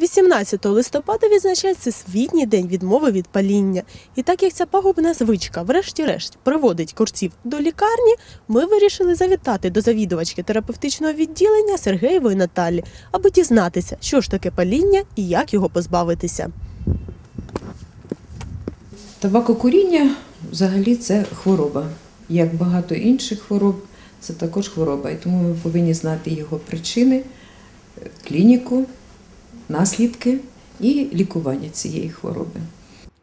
18 листопада відзначається Світній день відмови від паління. І так як ця пагубна звичка, врешті-решт, приводить курців до лікарні, ми вирішили завітати до завідувачки терапевтичного відділення Сергеєвої Наталі, аби дізнатися, що ж таке паління і як його позбавитися. Табакокуріння взагалі це хвороба. Як багато інших хвороб, це також хвороба. І тому ми повинні знати його причини, клініку, наслідки і лікування цієї хвороби.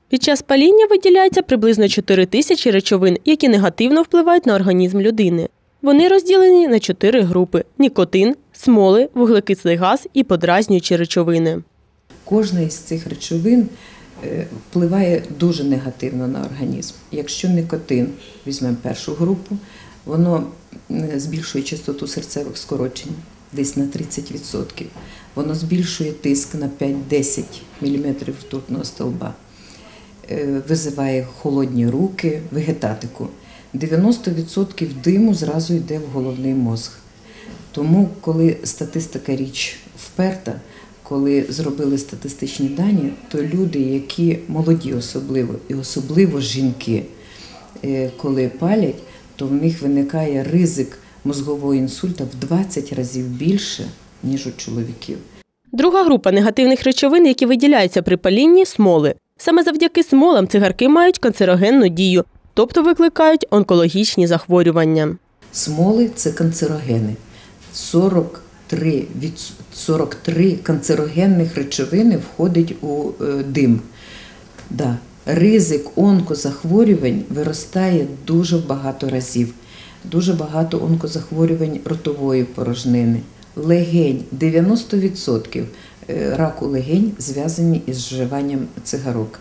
Під час паління виділяється приблизно 4 тисячі речовин, які негативно впливають на організм людини. Вони розділені на чотири групи: нікотин, смоли, вуглекислий газ і подразнюючі речовини. Кожна із цих речовин е, впливає дуже негативно на організм. Якщо никотин, візьмемо першу групу, воно е, збільшує частоту серцевих скорочень десь на 30%. Воно збільшує тиск на 5-10 мм ртутного стовба, е, визиває холодні руки, вегетатику. 90% диму зразу йде в головний мозг. Тому, коли статистика річ вперта, коли зробили статистичні дані, то люди, які молоді особливо, і особливо жінки, е, коли палять, то в них виникає ризик мозгового інсульта в 20 разів більше, ніж у чоловіків. Друга група негативних речовин, які виділяються при палінні смоли. Саме завдяки смолам цигарки мають канцерогенну дію, тобто викликають онкологічні захворювання. Смоли це канцерогени. 43, від 43 канцерогенних речовини входить у е, дим. Да. Ризик онкозахворювань виростає дуже в багато разів. Дуже багато онкозахворювань ротової порожнини. Легень 90% е, раку легень зв'язані із вживанням цигарок.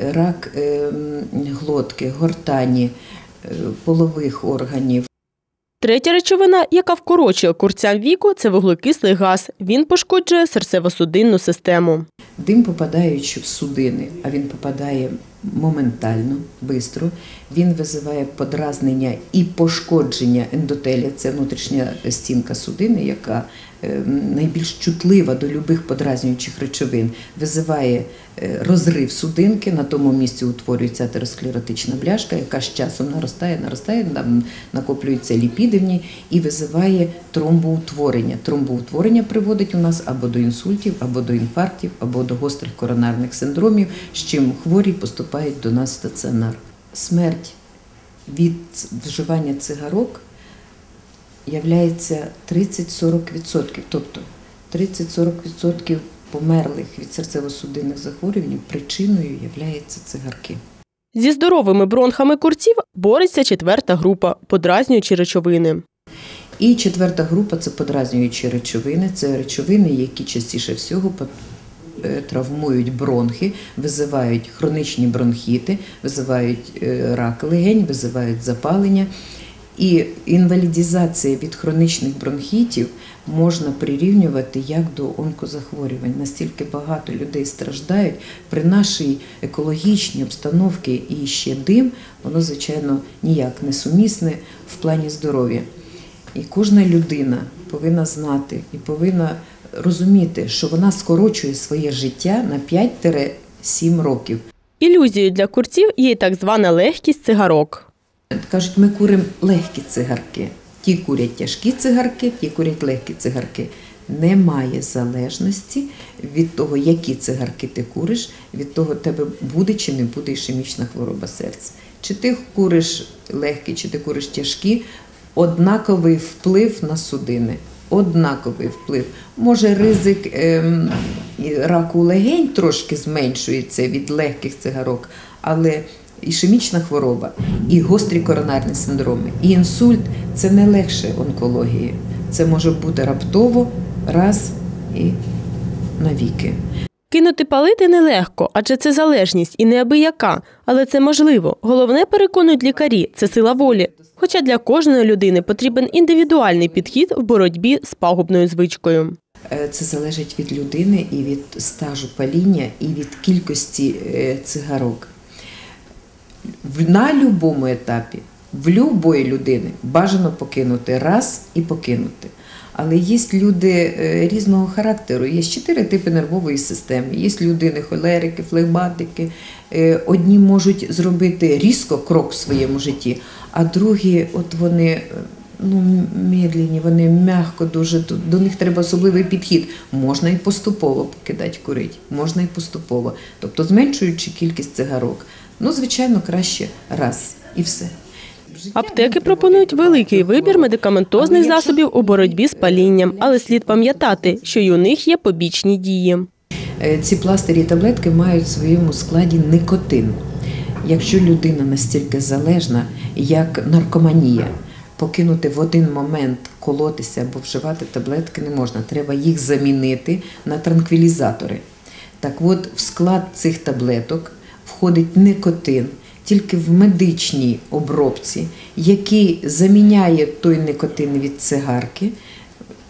Рак е, глотки, гортані, е, полових органів. Третя речовина, яка вкорочує курцям віку, це вуглекислий газ. Він пошкоджує серцево-судинну систему. Дим, попадаючи в судини, а він попадає моментально, швидко, він визиває подразнення і пошкодження ендотелія, це внутрішня стінка судини, яка найбільш чутлива до любих подразнюючих речовин, визиває е, розрив судинки, на тому місці утворюється атеросклеротична бляшка, яка з часом наростає, наростає, накоплюються ліпіди в ній і визиває тромбоутворення. Тромбоутворення приводить у нас або до інсультів, або до інфарктів, або до гострих коронарних синдромів, з чим хворі поступають до нас в стаціонар. Смерть від вживання цигарок являється 30-40%. Тобто 30-40% померлих від серцево-судинних захворювань причиною являються цигарки. Зі здоровими бронхами курців бореться четверта група подразнюючі речовини. І четверта група це подразнюючі речовини. Це речовини, які частіше всього е, травмують бронхи, визивають хронічні бронхіти, визивають е, рак легень, визивають запалення. І інвалідізація від хронічних бронхітів можна прирівнювати як до онкозахворювань. Настільки багато людей страждають при нашій екологічній обстановці і ще дим, воно, звичайно, ніяк не сумісне в плані здоров'я. І кожна людина повинна знати і повинна розуміти, що вона скорочує своє життя на 5-7 років. Ілюзією для курців є так звана легкість цигарок. Кажуть, ми куримо легкі цигарки. Ті курять тяжкі цигарки, ті курять легкі цигарки. Немає залежності від того, які цигарки ти куриш, від того, тебе буде чи не буде ішемічна хвороба серця. Чи ти куриш легкі, чи ти куриш тяжкі, однаковий вплив на судини. Однаковий вплив. Може, ризик ем, раку легень трошки зменшується від легких цигарок, але ішемічна хвороба, і гострі коронарні синдроми, і інсульт це не легше онкології. Це може бути раптово, раз і навіки. Кинути палити нелегко, адже це залежність і неабияка. Але це можливо. Головне, переконують лікарі, це сила волі. Хоча для кожної людини потрібен індивідуальний підхід в боротьбі з пагубною звичкою. Е, Це залежить від людини і від стажу паління, і від кількості е, цигарок. На будь-якому етапі, в будь-якої людини бажано покинути раз і покинути. Але є люди е, різного характеру. Є чотири типи нервової системи. Є людини холерики, флегматики. Е, Одні можуть зробити різко крок в своєму житті, а другі, от вони. е, Ну, медленні, вони м'яко дуже. До них треба особливий підхід. Можна і поступово покидати курити, можна і поступово. Тобто зменшуючи кількість цигарок. Ну, звичайно, краще раз і все. Аптеки пропонують великий вибір медикаментозних засобів у боротьбі з палінням, але слід пам'ятати, що й у них є побічні дії. Е, Ці пластирі і таблетки мають в своєму складі никотин. Якщо людина настільки залежна, як наркоманія, покинути в один момент колотися або вживати таблетки не можна. Треба їх замінити на транквілізатори. Так от, в склад цих таблеток входить никотин тільки в медичній обробці, який заміняє той никотин від цигарки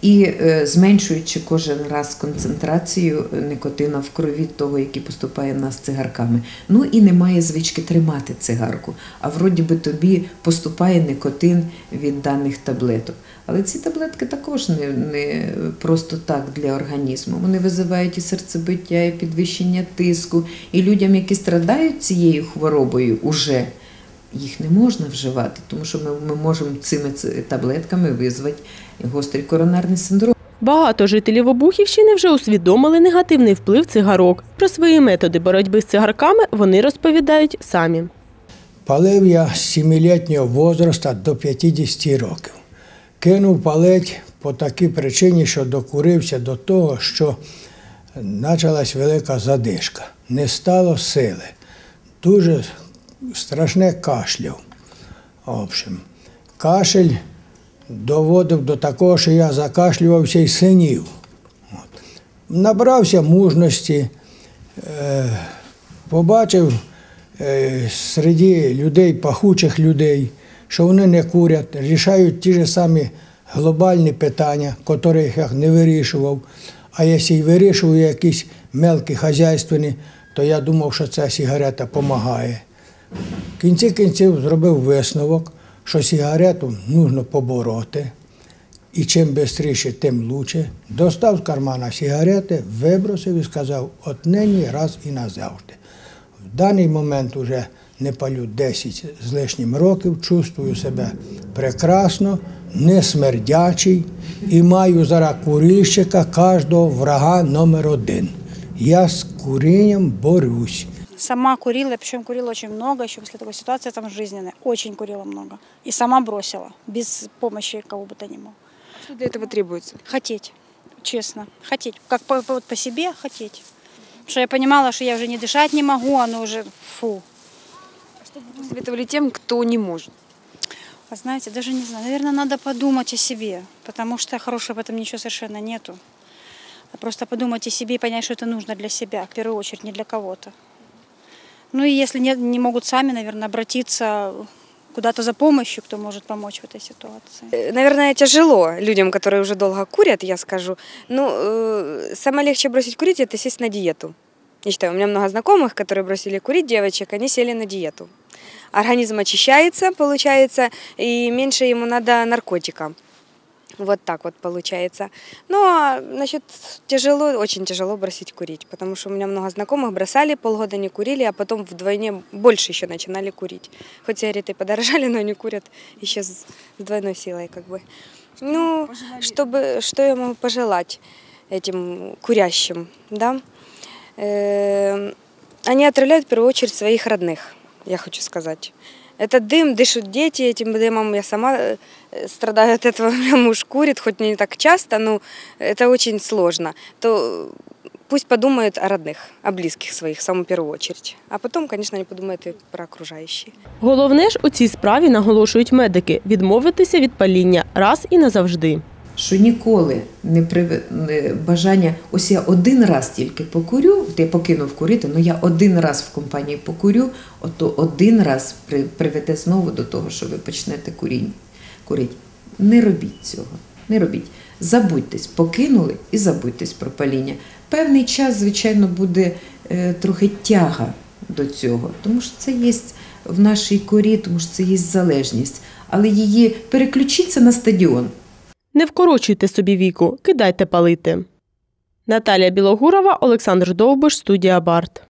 і е, зменшуючи кожен раз концентрацію никотина в крові того, який поступає в нас цигарками. Ну і немає звички тримати цигарку. А вроді би тобі поступає никотин від даних таблеток. Але ці таблетки також не, не просто так для організму. Вони визивають і серцебиття, і підвищення тиску. І людям, які страдають цією хворобою, уже їх не можна вживати, тому що ми, ми можемо цими таблетками визвати гострий коронарний синдром. Багато жителів Обухівщини вже усвідомили негативний вплив цигарок. Про свої методи боротьби з цигарками вони розповідають самі. Палив я з 7-літнього возраста до 50 років. Кинув палить по такій причині, що докурився до того, що почалась велика задишка. Не стало сили. Дуже страшне кашляв. Общем, кашель доводив до такого, що я закашлювався і синів. От. Набрався мужності, е, побачив е, серед людей, пахучих людей, що вони не курять, рішають ті ж самі глобальні питання, котрих я не вирішував. А якщо й вирішую якісь мелкі хазяйственні, то я думав, що ця сигарета допомагає. В кінці кінців зробив висновок, що сигарету потрібно побороти. І чим швидше, тим краще. Достав з кармана сигарети, вибросив і сказав, от нині раз і назавжди В даний момент вже не палю 10 з лишнім років, чувствую себе прекрасно, не смердячий і маю зараз курильщика кожного врага номер один. Я з курінням борюсь. Сама курила, причем курила очень много, еще после такой ситуации там жизненной. Очень курила много. И сама бросила, без помощи кого бы то ни было. Что для этого требуется? Хотеть, честно, хотеть. Как по, по- вот по себе хотеть. Потому что я понимала, что я уже не дышать не могу, оно уже фу. Что бы вы посоветовали тем, кто не может? А знаете, даже не знаю, наверное, надо подумать о себе, потому что хорошего в этом ничего совершенно нету. А Просто подумать о себе и понять, что это нужно для себя, в первую очередь, не для кого-то. Ну и если не, не могут сами, наверное, обратиться куда-то за помощью, кто может помочь в этой ситуации. Э, Наверное, тяжело людям, которые уже долго курят, я скажу. Ну, э, самое легче бросить курить, это сесть на диету. Я считаю, у меня много знакомых, которые бросили курить, девочек, они сели на диету. Организм очищается, получается, и меньше ему надо наркотика. Вот так вот получается. Ну, а насчет тяжело, очень тяжело бросить курить, потому что у меня много знакомых бросали, полгода не курили, а потом вдвойне больше еще начинали курить. Хоть сигареты подорожали, но они курят еще с с двойной силой, как бы. Ну, чтобы, что я могу пожелать этим курящим, да? Э, Они отравляют в первую очередь своих родных, я хочу сказать. Этот дым дышат дети, этим дымом я сама э, страдаю от этого. У меня муж курит, хоть не так часто, но это очень сложно. То пусть подумают о родных, о близких своих в самую первую очередь. А потом, конечно, они подумают и про окружающие. Головне ж у цій справі наголошують медики відмовитися від паління раз і назавжди. Що ніколи не не бажання, ось я один раз тільки покурю, я покинув курити, але я один раз в компанії покурю, ото один раз приведе знову до того, що ви почнете курінь, курити. Не робіть цього, не робіть. Забудьтесь, покинули і забудьтесь про паління. Певний час, звичайно, буде е, трохи тяга до цього, тому що це є в нашій корі, тому що це є залежність. Але її переключіться на стадіон. Не вкорочуйте собі віку, кидайте палити. Наталія Білогурова, Олександр Довбиш, студія Барт.